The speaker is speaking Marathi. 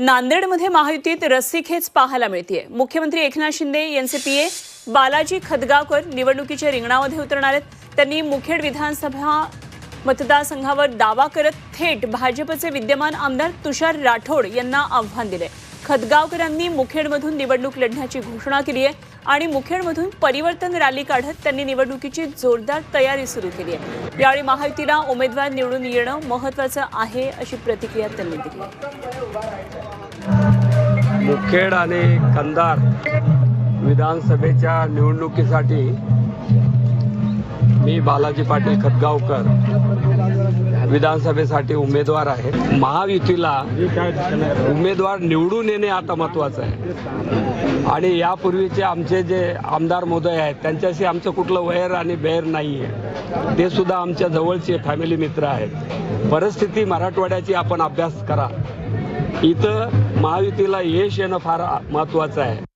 नांदेडमध्ये महायुतीत रस्सीखेच पाहायला मिळतीये. मुख्यमंत्री एकनाथ शिंदे यांचे पीए बालाजी खदगावकर निवडणुकीच्या रिंगणामध्ये उतरणार आहेत. त्यांनी मुखेड विधानसभा मतदारसंघावर दावा करत थेट भाजपचे विद्यमान आमदार तुषार राठोड यांना आव्हान दिले. खदगावकरांनी मुखेडमधून निवडणूक लढण्याची घोषणा केली आहे आणि मुखेडमधून परिवर्तन रॅली काढत त्यांनी निवडणुकीची जोरदार तयारी सुरू केली आहे. यावेळी महायुतीला उमेदवार निवडून येणं महत्वाचं आहे अशी प्रतिक्रिया त्यांनी दिली मुखेड आणि कंधार विधानसभेच्या निवडणुकीसाठी मी बालाजी पाटील खतगावकर विधानसभेसाठी उमेदवार आहे. महायुतीला उमेदवार निवडून येणे आता महत्वाचं आहे. आणि यापूर्वीचे आमचे जे आमदार मोदय आहेत त्यांच्याशी आमचं कुठलं वैर आणि बेर नाही आहे ते सुद्धा आमच्या जवळचे फॅमिली मित्र आहेत. परिस्थिती मराठवाड्याची आपण अभ्यास करा. इथं महायुतीला यश येणं फार महत्वाचं आहे.